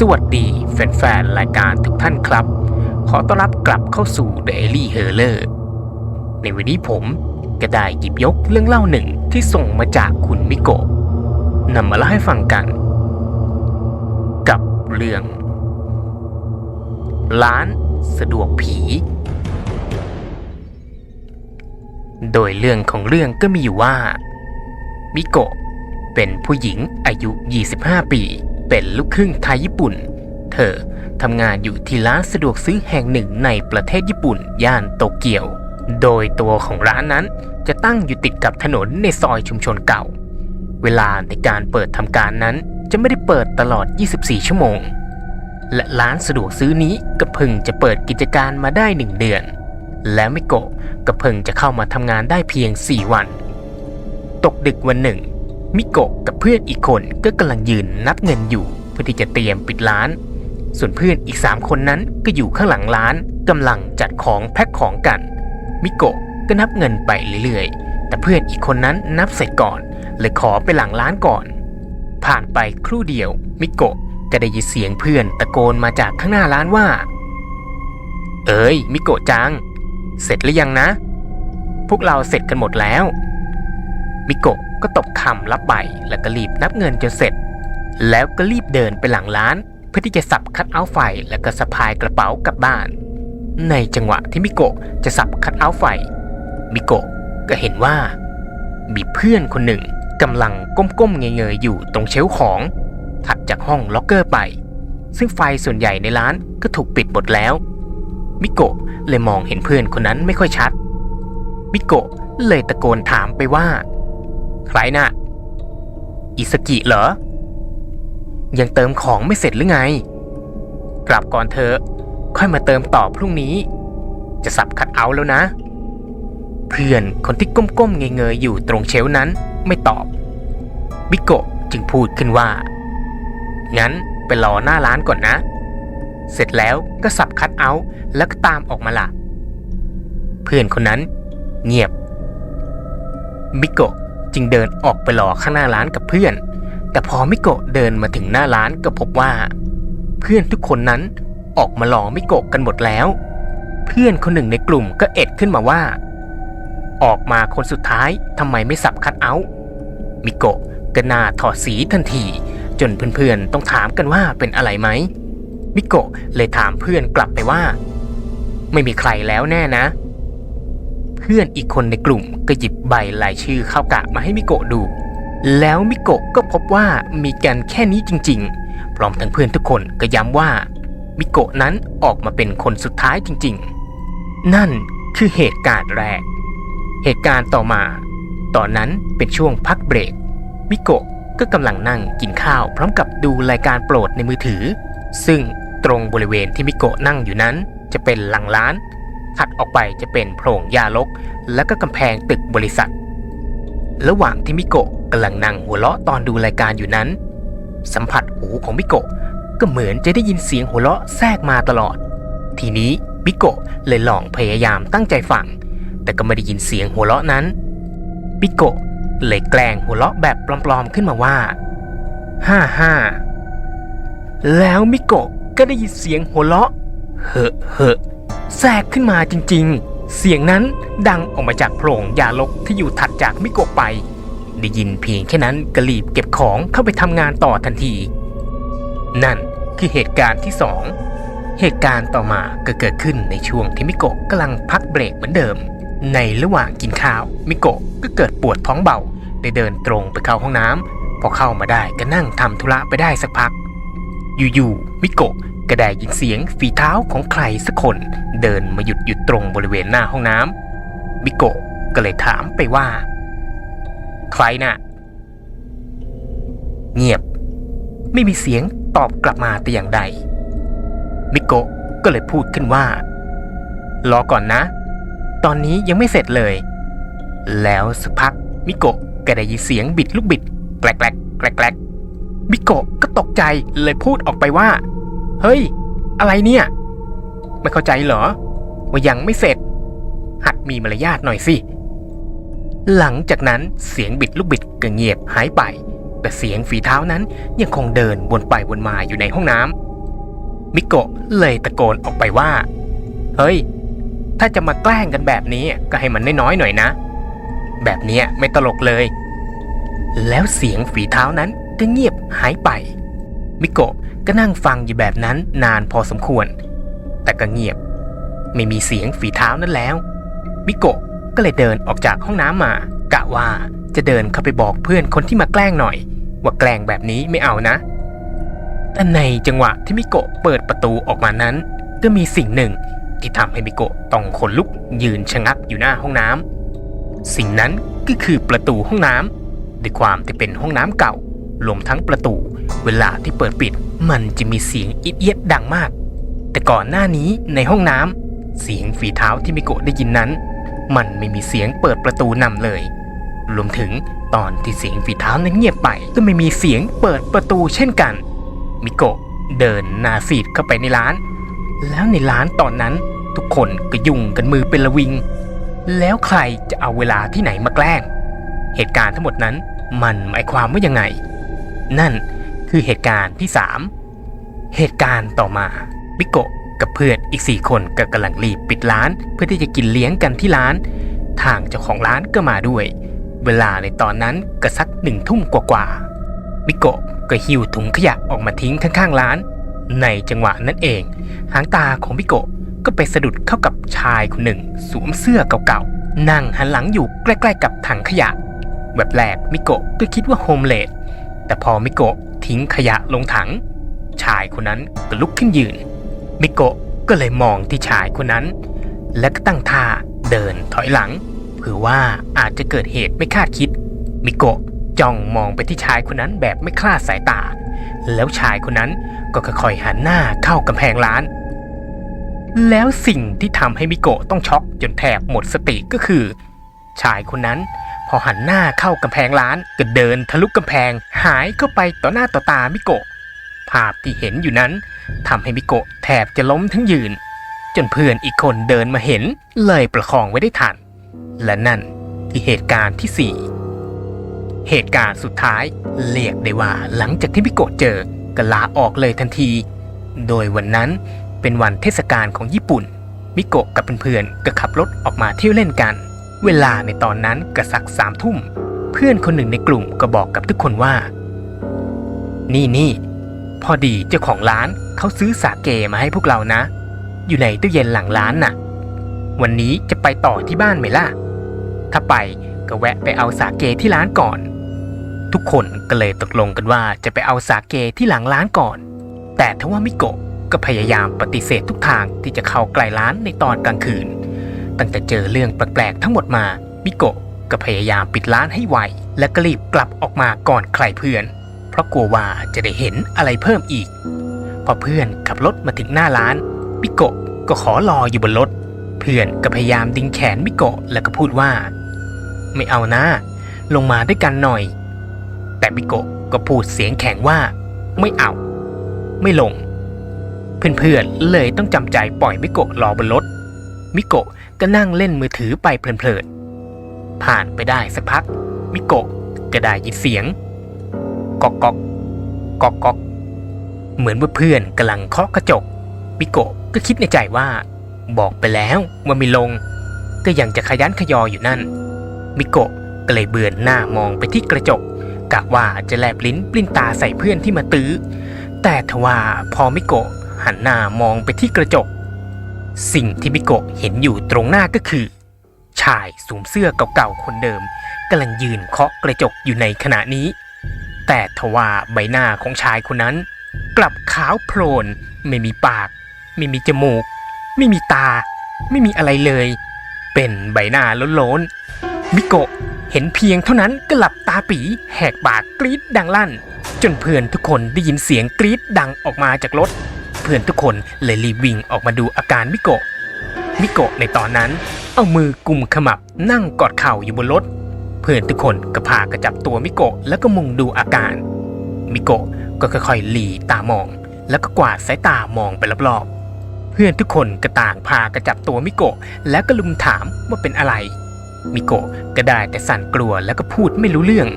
สวัสดีแฟนๆ รายการทุกท่านครับ ขอต้อนรับกลับเข้าสู่ Daily h e r l e r ในวันนี้ผมก็ได้หยิบยกเรื่องเล่าหนึ่งที่ส่งมาจากคุณมิโกะนำมาเล่าให้ฟังกัน กับเรื่อง ร้านสะดวกผี โดยเรื่องของเรื่องก็มีอยู่ว่า มิโกะเป็นผู้หญิงอายุ 25 ปี เป็นลูกครึ่งไทยญี่ปุ่น เธอทำงานอยู่ที่ร้านสะดวกซื้อแห่งหนึ่งในประเทศญี่ปุ่น ย่านโตเกียว โดยตัวของร้านนั้นจะตั้งอยู่ติดกับถนนในซอยชุมชนเก่า เวลาในการเปิดทำการนั้นจะไม่ได้เปิดตลอด 24 ชั่วโมง และร้านสะดวกซื้อนี้ก็เพิ่งจะเปิดกิจการมาได้หนึ่งเดือน และไมิโกะก็เพิ่งจะเข้ามาทำงานได้เพียง 4 วัน ตกดึกวันหนึ่ง มิโกะกับเพื่อนอีกคนก็กำลังยืนนับเงินอยู่ เพื่อที่จะเตรียมปิดร้าน ส่วนเพื่อนอีก3คนนั้นก็อยู่ข้างหลังร้านกำลังจัดของแพ็คของกัน มิโกะก็นับเงินไปเรื่อยๆ แต่เพื่อนอีกคนนั้นนับเสร็จก่อนเลยขอไปหลังร้านก่อน ผ่านไปครู่เดียว มิโกะก็ได้ยินเสียงเพื่อนตะโกนมาจากข้างหน้าร้านว่า เอ้ยมิโกะจัง เสร็จหรือยังนะ พวกเราเสร็จกันหมดแล้ว มิโกะ ก็ตบคำรับไปแล้วก็รีบนับเงินจนเสร็จ แล้วก็รีบเดินไปหลังร้าน เพื่อที่จะสับคัดเอาท์ไฟแล้วก็สะพายกระเป๋ากลับบ้าน ในจังหวะที่มิโกะจะสับคัดเอาท์ไฟมิโกะก็เห็นว่า มีเพื่อนคนหนึ่งกำลังก้มๆเงยๆอยู่ตรงเชลของ ถัดจากห้องล็อกเกอร์ไป ซึ่งไฟส่วนใหญ่ในร้านก็ถูกปิดหมดแล้ว มิโกะเลยมองเห็นเพื่อนคนนั้นไม่ค่อยชัด มิโกะเลยตะโกนถามไปว่า ใครน่ะ อิสกิเหรอ ยังเติมของไม่เสร็จหรือไง กลับก่อนเถอะค่อยมาเติมต่อพรุ่งนี้ จะสับคัดเอาแล้วนะ เพื่อนคนที่ก้มๆเงยๆอยู่ตรงเชลนั้นไม่ตอบ บิโกะจึงพูดขึ้นว่า งั้นไปรอหน้าร้านก่อนนะ เสร็จแล้วก็สับคัดเอาแล้วก็ตามออกมาละเพื่อนคนนั้นเงียบมิโกะ จึงเดินออกไปรอข้างหน้าร้านกับเพื่อน แต่พอมิโกะเดินมาถึงหน้าร้านก็พบว่า เพื่อนทุกคนนั้นออกมารอมิโกะกันหมดแล้ว เพื่อนคนหนึ่งในกลุ่มก็เอ็ดขึ้นมาว่า ออกมาคนสุดท้ายทำไมไม่สับคัดเอาท์มิโกะก็น้าถอดสีทันที จนเพื่อนๆต้องถามกันว่าเป็นอะไรไหมมิโกะเลยถามเพื่อนกลับไปว่า ไม่มีใครแล้วแน่นะ พื่อนอีกคนในกลุ่มก็หยิบใบรายชื่อเข้ากะมาให้มิโกะดู แล้วมิโกะก็พบว่ามีกันแค่นี้จริง ๆ พร้อมทั้งเพื่อนทุกคนก็ย้ำว่ามิโกะนั้นออกมาเป็นคนสุดท้ายจริง ๆ นั่นคือเหตุการณ์แรก เหตุการณ์ต่อมา ตอนนั้นเป็นช่วงพักเบรก มิโกะก็กำลังนั่งกินข้าว พร้อมกับดูรายการโปรดในมือถือ ซึ่งตรงบริเวณที่มิโกะนั่งอยู่นั้น จะเป็นหลังร้าน ถัดออกไปจะเป็นโพรงยาลก และก็กำแพงตึกบริษัท ระหว่างที่มิโกะกำลังนั่งหัวเราะตอนดูรายการอยู่นั้น สัมผัสหูของมิโกะก็เหมือนจะได้ยินเสียงหัวเราะแทรกมาตลอด ทีนี้มิโกะเลยลองพยายามตั้งใจฟัง แต่ก็ไม่ได้ยินเสียงหัวเราะนั้นมิโกะเลยแกล้งหัวเราะแบบปลอมๆขึ้นมาว่าฮ่าฮ่าแล้วมิโกะก็ได้ยินเสียงหัวเราะเฮ้อเฮ้อ แทรกขึ้นมาจริงๆ เสียงนั้นดังออกมาจากโพรงยาลกที่อยู่ถัดจากมิโกะไป ได้ยินเพียงแค่นั้นก็รีบเก็บของเข้าไปทำงานต่อทันที นั่นคือเหตุการณ์ที่สองเหตุการณ์ต่อมาก็เกิดขึ้นในช่วงที่มิโกะกำลังพักเบรกเหมือนเดิม ในระหว่างกินข้าวมิโกะก็เกิดปวดท้องเบาได้เดินตรงไปเข้าห้องน้ำพอเข้ามาได้ก็นั่งทำธุระไปได้สักพัก อยู่ๆมิโกะ ก็ได้ยินเสียงฝีเท้าของใครสักคน เดินมาหยุดอยู่ตรงบริเวณหน้าห้องน้ำมิโกะก็เลยถามไปว่า ใครน่ะ เงียบ ไม่มีเสียงตอบกลับมาแต่อย่างใดมิโกะก็เลยพูดขึ้นว่า รอก่อนนะ ตอนนี้ยังไม่เสร็จเลย แล้วสักพักมิโกะก็ได้ยินเสียงบิดลูกบิด แกลกแกลกแกลกมิโกะก็ตกใจเลยพูดออกไปว่า เฮ้ย อะไรเนี่ย ไม่เข้าใจเหรอ ว่ายังไม่เสร็จ หัดมีมารยาทหน่อยสิ หลังจากนั้นเสียงบิดลูกบิดก็เงียบหายไป แต่เสียงฝีเท้านั้นยังคงเดินวนไปวนมาอยู่ในห้องน้ำมิโกะเลยตะโกนออกไปว่า เฮ้ย ถ้าจะมาแกล้งกันแบบนี้ก็ให้มันน้อยๆหน่อยนะ แบบนี้ไม่ตลกเลย แล้วเสียงฝีเท้านั้นก็เงียบหายไป มิโกะ ก็นั่งฟังอยู่แบบนั้นนานพอสมควร แต่ก็เงียบ ไม่มีเสียงฝีเท้านั้นแล้ว มิโกะก็เลยเดินออกจากห้องน้ำมากะว่าจะเดินเข้าไปบอกเพื่อนคนที่มาแกล้งหน่อย ว่าแกล้งแบบนี้ไม่เอานะ แต่ในจังหวะที่มิโกะเปิดประตูออกมานั้น ก็มีสิ่งหนึ่งที่ทำให้มิโกะต้องขนลุกยืนชะงักอยู่หน้าห้องน้ำสิ่งนั้นก็คือประตูห้องน้ำด้วยความที่เป็นห้องน้ำเก่า รวมทั้งประตู เวลาที่เปิดปิด มันจะมีเสียงอิดเอียดดังมาก แต่ก่อนหน้านี้ในห้องน้ำเสียงฝีเท้าที่มิโกะได้ยินนั้น มันไม่มีเสียงเปิดประตูนำเลย รวมถึงตอนที่เสียงฝีเท้านั้นเงียบไป ก็ไม่มีเสียงเปิดประตูเช่นกัน มิโกะเดินนาซีดเข้าไปในร้าน แล้วในร้านตอนนั้นทุกคนก็ยุ่งกันมือเป็นละวิง แล้วใครจะเอาเวลาที่ไหนมาแกล้ง เหตุการณ์ทั้งหมดนั้นมันหมายความว่ายังไง นั่นคือเหตุการณ์ที่ 3 เหตุการณ์ต่อมามิโกะกับเพื่อนอีก 4 คนก็กำลังรีบปิดร้าน เพื่อที่จะกินเลี้ยงกันที่ร้าน ทางเจ้าของร้านก็มาด้วย เวลาในตอนนั้นก็สักหนึ่งทุ่มกว่าๆมิโกะก็หิ้วถุงขยะออกมาทิ้งข้างๆร้าน ในจังหวะนั้นเอง หางตาของมิโกะก็ไปสะดุดเข้ากับชายคนหนึ่ง สวมเสื้อเก่าๆนั่งหันหลังอยู่ใกล้ ๆ กับถังขยะ แบบแรกมิโกะก็คิดว่าโฮมเลด แต่พอมิโกะทิ้งขยะลงถัง ชายคนนั้นก็ลุกขึ้นยืน มิโกะก็เลยมองที่ชายคนนั้น และก็ตั้งท่าเดินถอยหลังเผื่อว่าอาจจะเกิดเหตุไม่คาดคิด มิโกะจ้องมองไปที่ชายคนนั้นแบบไม่คลาดสายตา แล้วชายคนนั้นก็ค่อยๆหันหน้าเข้ากำแพงร้าน แล้วสิ่งที่ทำให้มิโกะต้องช็อกจนแทบหมดสติก็คือ ชายคนนั้น พอหันหน้าเข้ากำแพงร้านก็เดินทะลุกำแพง หายเข้าไปต่อหน้าต่อตามิโกะ ภาพที่เห็นอยู่นั้นทำให้มิโกะแทบจะล้มทั้งยืน จนเพื่อนอีกคนเดินมาเห็นเลยประคองไว้ได้ทัน และนั่นคือเหตุการณ์ที่ 4 เหตุการณ์สุดท้ายเรียกได้ว่าหลังจากที่มิโกะเจอก็ลาออกเลยทันที โดยวันนั้นเป็นวันเทศกาลของญี่ปุ่น มิโกะกับเพื่อนๆก็ขับรถออกมาเที่ยวเล่นกัน เวลาในตอนนั้นก็สักสามทุ่ม เพื่อนคนหนึ่งในกลุ่มก็บอกกับทุกคนว่า นี่นี่พอดีเจ้าของร้านเขาซื้อสาเกมาให้พวกเรานะ อยู่ในตู้เย็นหลังร้านน่ะ วันนี้จะไปต่อที่บ้านไหมล่ะ ถ้าไปก็แวะไปเอาสาเกที่ร้านก่อน ทุกคนก็เลยตกลงกันว่าจะไปเอาสาเกที่หลังร้านก่อน แต่ทว่ามิโกะก็พยายามปฏิเสธทุกทางที่จะเข้าใกล้ร้านในตอนกลางคืน ตั้งแต่เจอเรื่องแปลกๆทั้งหมดมามิโกะก็พยายามปิดร้านให้ไว และก็รีบกลับออกมาก่อนใครเพื่อน เพราะกลัวว่าจะได้เห็นอะไรเพิ่มอีก พอเพื่อนขับรถมาถึงหน้าร้านมิโกะก็ขอรออยู่บนรถ เพื่อนก็พยายามดึงแขนมิโกะแล้วก็พูดว่า ไม่เอานะ ลงมาด้วยกันหน่อย แต่มิโกะก็พูดเสียงแข็งว่า ไม่เอา ไม่ลง เพื่อนๆเลยต้องจำใจปล่อยมิโกะรอบนรถ มิโกะก็นั่งเล่นมือถือไปเพลินๆ ผ่านไปได้สักพัก มิโกะก็ได้ยินเสียงกอกกอกกอกกอกเหมือนว่าเพื่อนกำลังเคาะกระจก มิโกะก็คิดในใจว่า บอกไปแล้วว่าไม่ลง ก็ยังจะขยันขยออยู่นั่น มิโกะก็เลยเบือนหน้ามองไปที่กระจกกะว่าจะแลบลิ้นปลิ้นตาใส่เพื่อนที่มาตื้อ แต่ทว่าพอมิโกะหันหน้ามองไปที่กระจก สิ่งที่มิโกะเห็นอยู่ตรงหน้าก็คือ ชายสวมเสื้อเก่าๆคนเดิมกำลังยืนเคาะกระจกอยู่ในขณะนี้ แต่ทว่าใบหน้าของชายคนนั้น กลับขาวโพลน ไม่มีปาก ไม่มีจมูก ไม่มีตา ไม่มีอะไรเลย เป็นใบหน้าล้นๆมิโกะเห็นเพียงเท่านั้นก็หลับตาปีแหกปากกรีดดังลั่น จนเพื่อนทุกคนได้ยินเสียงกรีดดังออกมาจากรถ เพื่อนทุกคนเลยรีบวิ่งออกมาดูอาการมิโกะ มิโกะในตอนนั้น เอามือกุมขมับนั่งกอดเข่าอยู่บนรถ เพื่อนทุกคนก็พากระจับตัวมิโกะแล้วก็มุงดูอาการ มิโกะก็ค่อยๆหลีตามอง แล้วก็กวาดสายตามองไปรอบๆ เพื่อนทุกคนก็ต่างพากระจับตัวมิโกะแล้วก็ลุมถามว่าเป็นอะไร มิโกะก็ได้แต่สั่นกลัวแล้วก็พูดไม่รู้เรื่อง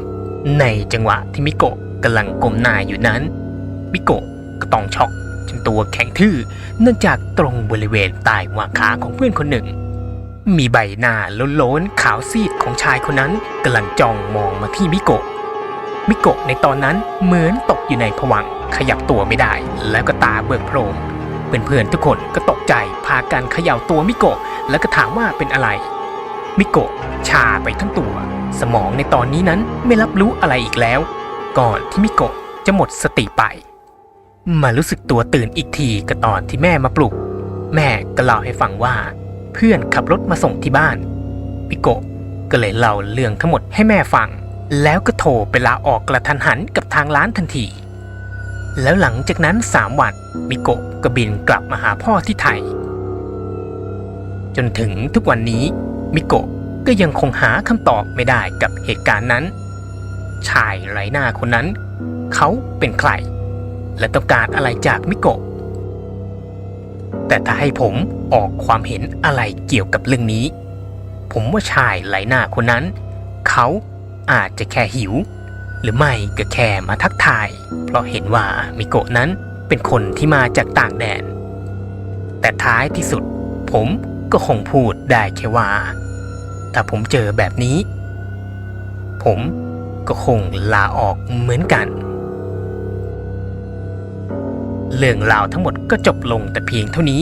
ในจังหวะที่มิโกะกำลังก้มหน้าอยู่นั้น มิโกะก็ต้องช็อก จนตัวแข็งทื่อเนื่องจากตรงบริเวณใต้หว่างขาของเพื่อนคนหนึ่ง มีใบหน้าโล้นๆขาวซีดของชายคนนั้นกำลังจ้องมองมาที่มิโกะมิโกะในตอนนั้นเหมือนตกอยู่ในผวังขยับตัวไม่ได้ แล้วก็ตาเบิกโพรงเพื่อนๆทุกคนก็ตกใจพากันเขย่าตัวมิโกะแล้วก็ถามว่าเป็นอะไร มิโกะชาไปทั้งตัว สมองในตอนนี้นั้นไม่รับรู้อะไรอีกแล้ว ก่อนที่มิโกะจะหมดสติไป มารู้สึกตัวตื่นอีกทีก็ตอนที่แม่มาปลุก แม่ก็เล่าให้ฟังว่า เพื่อนขับรถมาส่งที่บ้านมิโกะก็เลยเล่าเรื่องทั้งหมดให้แม่ฟัง แล้วก็โทรไปลาออกกระทันหันกับทางร้านทันที แล้วหลังจากนั้นสามวันมิโกะก็บินกลับมาหาพ่อที่ไทย จนถึงทุกวันนี้มิโกะก็ยังคงหาคำตอบไม่ได้กับเหตุการณ์นั้น ชายไร้หน้าคนนั้น เขาเป็นใคร และต้องการอะไรจากมิโกะ แต่ถ้าให้ผมออกความเห็นอะไรเกี่ยวกับเรื่องนี้ ผมว่าชายไร้หน้าคนนั้น เขาอาจจะแค่หิว หรือไม่ก็แค่มาทักทาย เพราะเห็นว่ามิโกะนั้นเป็นคนที่มาจากต่างแดน แต่ท้ายที่สุด ผมก็คงพูดได้แค่ว่าถ้าผมเจอแบบนี้ ผมก็คงลาออกเหมือนกัน เรื่องราวทั้งหมดก็จบลงแต่เพียงเท่านี้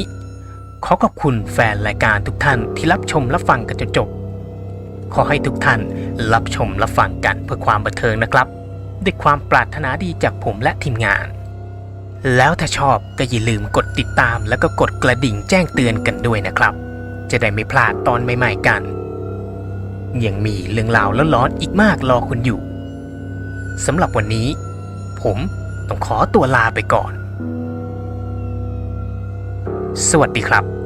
ขอขอบคุณแฟนรายการทุกท่านที่รับชมรับฟังกันจนจบ ขอให้ทุกท่านรับชมรับฟังกันเพื่อความบันเทิงนะครับด้วยความปรารถนาดีจากผมและทีมงาน แล้วถ้าชอบก็อย่าลืมกดติดตามแล้วก็กดกระดิ่งแจ้งเตือนกันด้วยนะครับ จะได้ไม่พลาดตอนใหม่ๆกัน ยังมีเรื่องราวร้อนๆอีกมากรอคุณอยู่สำหรับวันนี้ ผมต้องขอตัวลาไปก่อน สวัสดีครับ